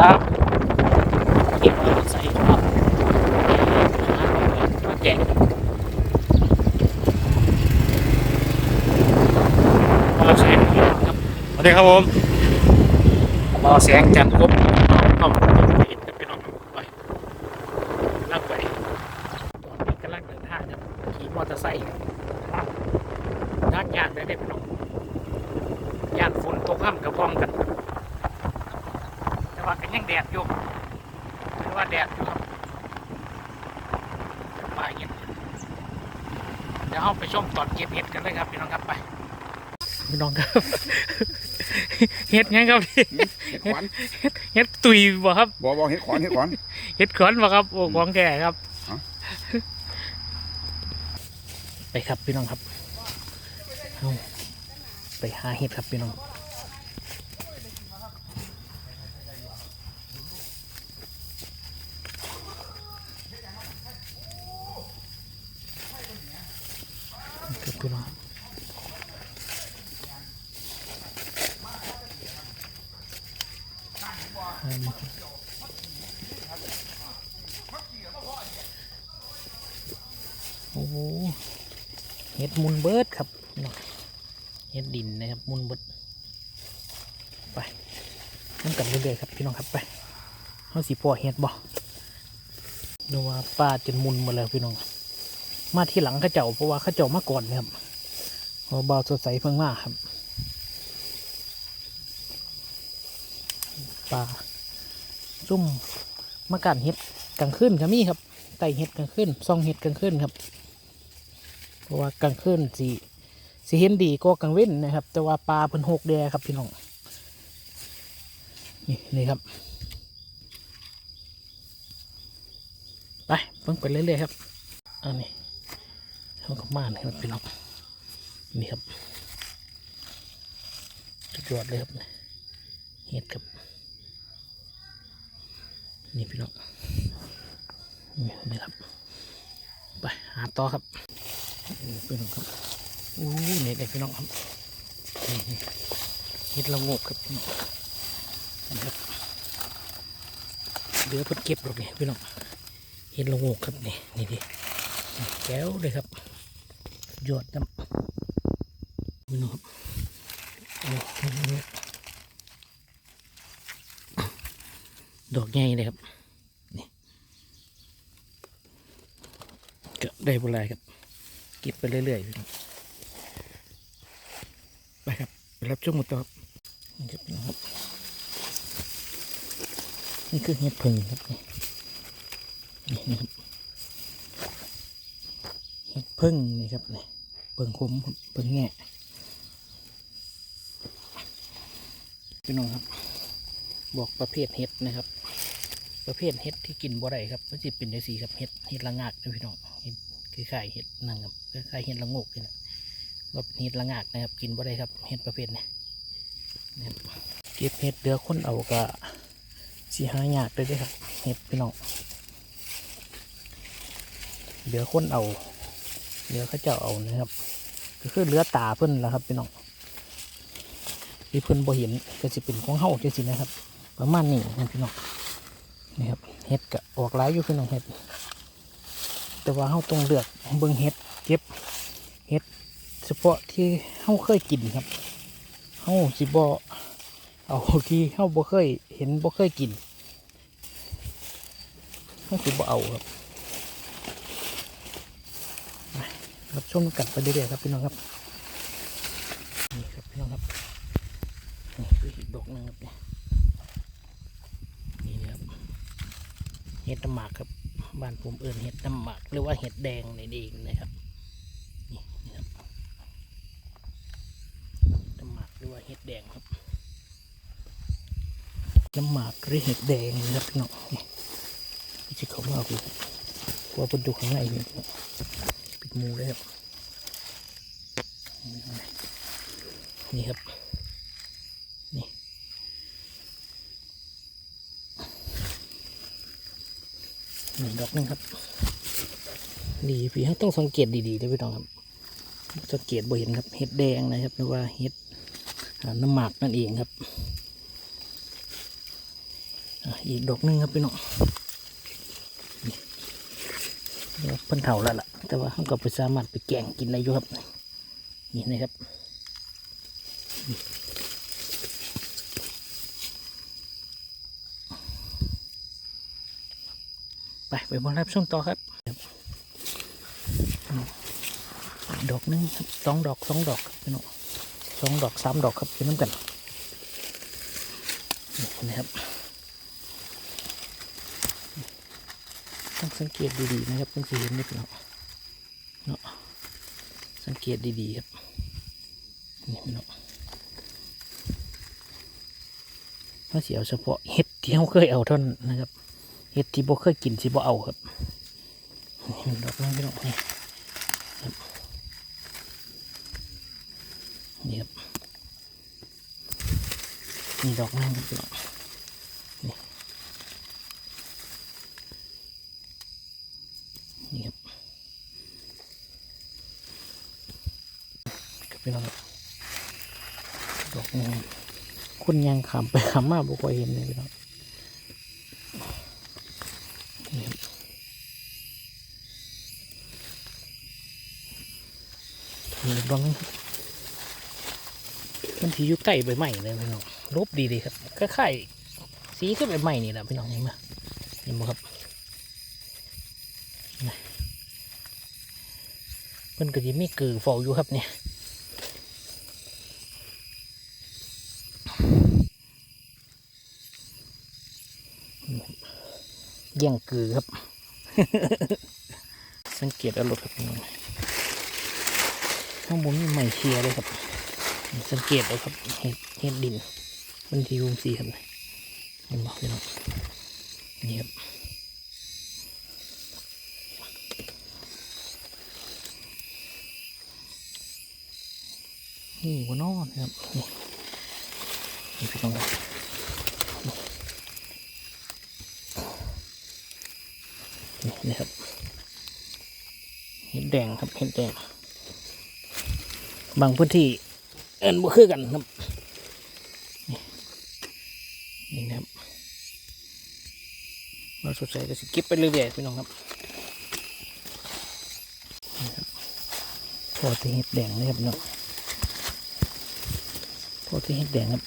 ครับเก็บเอาใส่ครับมาแกมาแสงครับสวัสดีครับผมมาแสงจันทร์ครบต้องเห็นพี่น้องไปลักไปตอนนี้กำลังเดินทางครับขี่มอเตอร์ไซค์ทางยากเลยเด็กพี่น้องยากฝนตกห้ามกระพร้อมกัน แต่ว่าก็ยังแดดอยู่แต่ว่าแดดอยู่ครับป่าเย็นเดี๋ยวเราไปชมตอนเก็บเห็ดกันเลยครับพี่น้องครับไปพี่น้องครับเห็ดยังครับพี่เห็ดขวานเห็ดตุยบ่ครับบอกบอกเห็ดขวานเห็ดขวานเห็ดขอนบ่ครับโอ้ของแก่ครับฮะไปครับพี่น้องครับเอาไปหาเห็ดครับพี่น้อง พี่น้องโอ้โหเห็ดมุนเบิร์ดครับเห็ดดินนะครับมุนเบิร์ดไปน้ำกันเรื่อยๆครับพี่น้องครับไปเขาสีปัวเห็ดบ่ดูว่าป้าจนมุนหมาแล้วพี่น้อง มาที่หลังข้าเจ้าเพราะว่าข้าเจ้ามาก่อนนะครับเบาสดใสเพิ่งมาครับปลาซุ่มมากันเห็ดกลางคืนก็มีครับไต่เห็ดกลางคืนซองเห็ดกลางคืนครับ เพราะว่ากลางคืนสีสีเห็นดีก็กลางเว้นนะครับ แต่ว่าปลาเพิ่นหกแดครับพี่น้องนี่นี่ครับไปเพิ่งไปเรื่อยๆครับอันนี้ เขาก็มาเลยครับพี่น้องนี่ครับสุดยอดเลยครับเห็ดครับ นี่พี่น้องนี่นี่ครับ ไปหาต่อครับพี่น้องครับอู้เนี่เลยพี่น้องครับนี่เห็ดละโงกครับพี่น้องนี่ครับเดี๋ยวเพิ่นเก็บหรอกนี่พี่น้องเห็ดละงกครับนี่นี่ดิแก้วเลยครับ ยอดครับพี่น้องครับดอกใหญ่เลยครับนี่ก็ได้บุไรครับ เก็บไปเรื่อยๆพี่น้องไปครับไปรับช่วงหมดต่อนี่ครับนะครับนี่คือเห็ดพึ่งครับนี่นี่นี่ครับเห็ดพึ่งนี่ครับนี่ เบิ่งคมเบิ่งแง่พี่น้องครับ บอกประเภทเห็ดนะครับ ประเภทเห็ดที่กินบ่ได้ครับมันจะเป็นจังซี่ครับเห็ดเห็ดละงากนะพี่น้องเห็ดคือไข่เห็ดนั่งครับคือไข่เห็ดละงกนี่นะว่าเป็นเห็ดละงากนะครับ กินบ่ได้ครับเห็ดประเภทนี้นะครับเก็บเห็ดเดือคนเอาก็สีหายากเลยด้อครับเห็ดพี่น้องเดือคนเอาเดือเขาเจ้าเอานะครับ ก็คือเหลือตาเพิ่นแล้วครับพี่น้องที่เพิ่นบ่เห็นก็จะเป็นของเฮาจังซี่นะครับ ประมาณนี้นะพี่น้องนี่ครับเห็ดก็ออกหลายอยู่พี่น้องเห็ด แต่ว่าเราต้องเลือกเบิ่งเห็ดเก็บเห็ดเฉพาะที่เราเคยกินครับเราสิบ่เอาที่เราบ่เคยเห็นบ่เคยกินเราสิบ่เอาครับไป รับชมกันไปเรื่อยๆครับพี่น้องครับนี่ครับพี่น้องครับนี่คืออีกดอกนึงครับเนี่ยนี่นะครับเห็ดน้ำหมากครับบ้านผมเอินเห็ดน้ำหมากหรือว่าเห็ดแดงนี่เองนะครับนี่นี่ครับน้ำหมากหรือว่าเห็ดแดงครับน้ำหมากหรือเห็ดแดงนะครับพี่น้องนี่พี่จะเขามาดูว่าเป็นดูข้างในนี่ มูเลยครับนี่ครับ นี่หนึ่งดอกหนึงครับ ดีพี่ฮะต้องสังเกตดีๆด้วยพี่น้องครับ สังเกตบ่เห็นครับเห็ดแดงนะครับหรือว่าเห็ดน้ำหมากนั่นเองครับอีกดอกหนึงครับพี่น้องเพิ่นเถาแล้วล่ะ แต่ว่าเขาก็ไปสามารถไปแกงกินได้อยู่ครับ นี่นะครับไปไปบนรับช่วงต่อครับ ดอกหนึงครับสองดอกสองดอกครับพี่น้องสองดอกสามดอกครับเป็นน้ำกันนี่นะครับต้องสังเกตดีๆนะครับต้องสีเห็นนิดเนาะ เนาะสังเกตดีๆครับนี่พี่น้องเขาเสียวเฉพาะเห็ดที่เขาเคยเอาเท่านั้นนะครับเห็ดที่บ่เคยกินสิบ่เอาครับนี่ดอกนึงพี่น้องนี่ครับนี่ครับนี่ดอกนึงครับพี่น้องนี่นี่ครับครับ พี่น้องดอกนึงคนยังขำไปขำมาบ่ค่อยเห็นเลยพี่น้องนี่บังมันที่อยู่ใต้ใบไม้เลยพี่น้องลบดีดีครับคล้ายๆสีก็ใบไม้นี่แหละพี่น้องเห็นไหมเห็นไหมครับเพิ่นก็จะมีกือเฝ้าอยู่ครับเนี่ย แย่งกือครับ สังเกตเอารมณ์ครับพี่ข้างบนมีไม้เชียร์เลยครับ สังเกตเอาครับเห็ดเห็ดดินมันทีรุมสีครับเห็นบอกพี่น้องนี่ครับนี่หัวนอนครับนี่นี่พี่น้องครับ นี่ครับเห็ดแดงครับเห็ดแดง บางพื้นที่เอินบ่คือกันครับ นี่นะครับเราสดใสก็สิเก็บไปเรื่อยๆพี่น้องครับพอที่เห็ดแดงนะครับเนาะพอที่เห็ดแดงครับ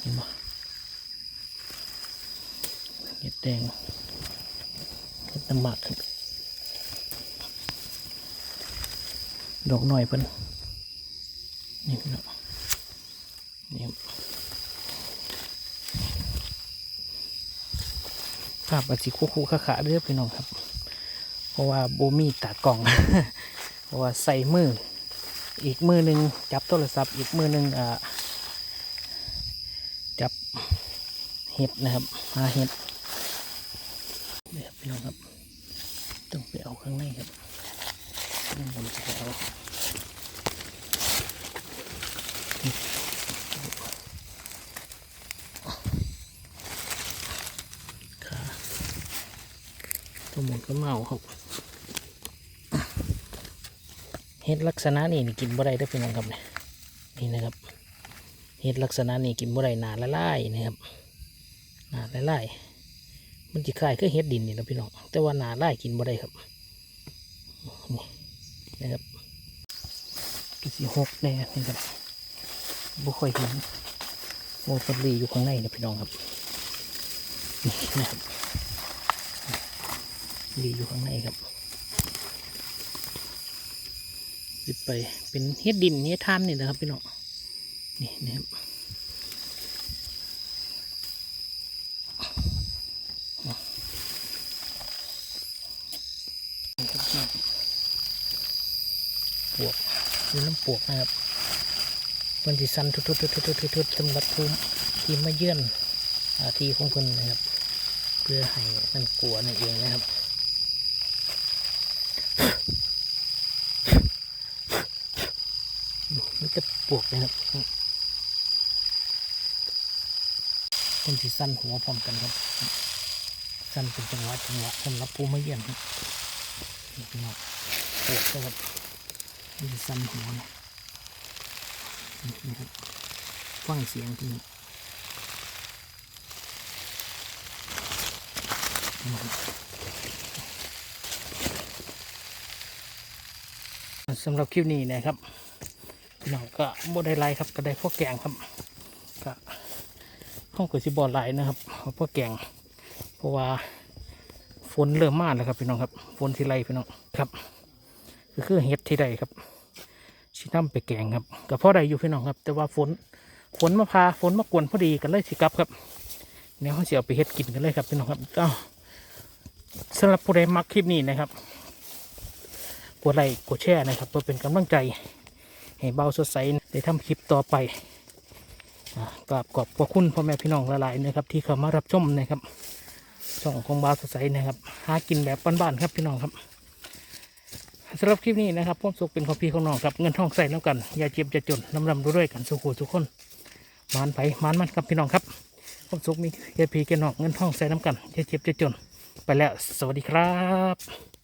เห็นบ่เห็ดแดง น้ำมักครับดอกหน่อยเพิ่นนี่พี่น้องนี่ภาพอาจสิคู่คู่ขาขาเด้อพี่น้องครับ เพราะว่าโบมีตากล่อง เพราะว่าใส่มือ อีกมือหนึ่งจับโทรศัพท์ อีกมือหนึ่งอ่าจับเห็ดนะครับหาเห็ดนี่ครับพี่น้องครับ เอาข้างในครับข้างบนจะเอาขาตัวหมุนก็เมาครับเห็ดลักษณะนี้นี่กินบ่ได้ด้อพี่น้องครับเนี่ยนี่นะครับเห็ดลักษณะนี้กินบ่ได้หนาละลายนะครับหนาละลายมันจะคล้ายคือเห็ดดินนี่นะพี่น้องแต่ว่าหนาลายกินบ่ได้ครับ นะครับก็สีหกแน่นี่ครับบ่ค่อยเห็นโมฟันลีอยู่ข้างในนะพี่น้องครับนี่นะครับดีอยู่ข้างในครับสิไปเป็นเฮ็ดดินเฮ็ดท่านนี่นะครับพี่น้องนี่นะครับนี่ครับป วกมีน้ำปวกนะครับมันที่สั้นทุดๆๆๆๆสำหรับภูมิที่มาเยื่อนอาทีของคนนะครับ เพื่อให้มันกลัวนั่นเองนะครับมันจะปวกนะครับคนที่สั้นหัวพร้อมกันครับ สั้นเป็นจังหวะจังหวะสำหรับผู้มาเยี่ยมครับนี่พี่น้องปวกนะครับ มันจะสั้นหัวนะนี่นะครับฟังเสียงที่นี่สำหรับคลิปนี้นะครับพี่น้องก็บ่ได้ไลครับ ก็ได้พวกแกงครับก็ห้องเก๋วยสิบอลไลนะครับพวกแกง เพราะว่าฝนเริ่มมาแล้วครับพี่น้องครับฝนที่ไรพี่น้องครับ ก็คือเห็ดที่ใดครับชิน้ำไปแกงครับก็พอได้อยู่พี่น้องครับ แต่ว่าฝนฝนมาพาฝนมากวนพอดีกันเลยสิกลับครับเดี๋ยเขาจะเอาไปเฮ็ดกินกันเลยครับพี่น้องครับก็สำหรับผู้ใดมักคลิปนี้นะครับ กดไลค์กดแชร์นะครับ เพื่อเป็นกำลังใจ ให้เบาสดใสได้ทำคลิปต่อไปกราบขอบพระคุณพ่อแม่พี่น้องหลายๆนะครับ ที่เข้ามารับชมนะครับช่องของเบาสดใสนะครับ หากินแบบบ้านๆครับพี่น้องครับ สำหรับคลิปนี้นะครับพ่อสุขเป็นของพี่ของน้องครับเงินทองใส่แล้วกัน อย่าเจ็บจะจนน้ำรำด้วยกันสุขทุกคนมานไผ่มานมันครับพี่น้องครับพ่อสุขมีเยพีแกน้องเงินทองใส่น้ำกันอย่าเจ็บจะจน ไปแล้วสวัสดีครับ